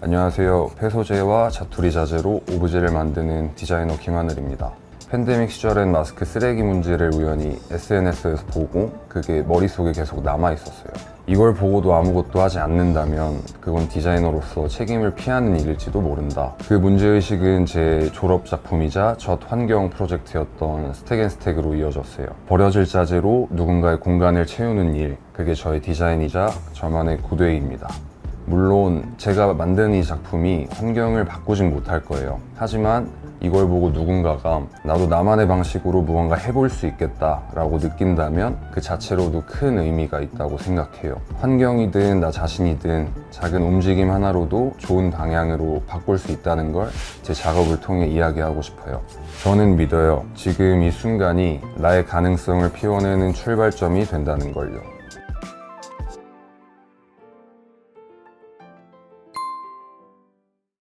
안녕하세요. 폐소재와 자투리 자재로 오브제를 만드는 디자이너 김하늘입니다. 팬데믹 시절엔 마스크 쓰레기 문제를 우연히 SNS에서 보고 그게 머릿속에 계속 남아 있었어요. 이걸 보고도 아무것도 하지 않는다면 그건 디자이너로서 책임을 피하는 일일지도 모른다. 그 문제의식은 제 졸업 작품이자 첫 환경 프로젝트였던 스택앤스택으로 이어졌어요. 버려질 자재로 누군가의 공간을 채우는 일, 그게 저의 디자인이자 저만의 고뇌입니다. 물론 제가 만든 이 작품이 환경을 바꾸진 못할 거예요. 하지만 이걸 보고 누군가가 나도 나만의 방식으로 무언가 해볼 수 있겠다라고 느낀다면 그 자체로도 큰 의미가 있다고 생각해요. 환경이든 나 자신이든 작은 움직임 하나로도 좋은 방향으로 바꿀 수 있다는 걸 제 작업을 통해 이야기하고 싶어요. 저는 믿어요. 지금 이 순간이 나의 가능성을 피워내는 출발점이 된다는 걸요.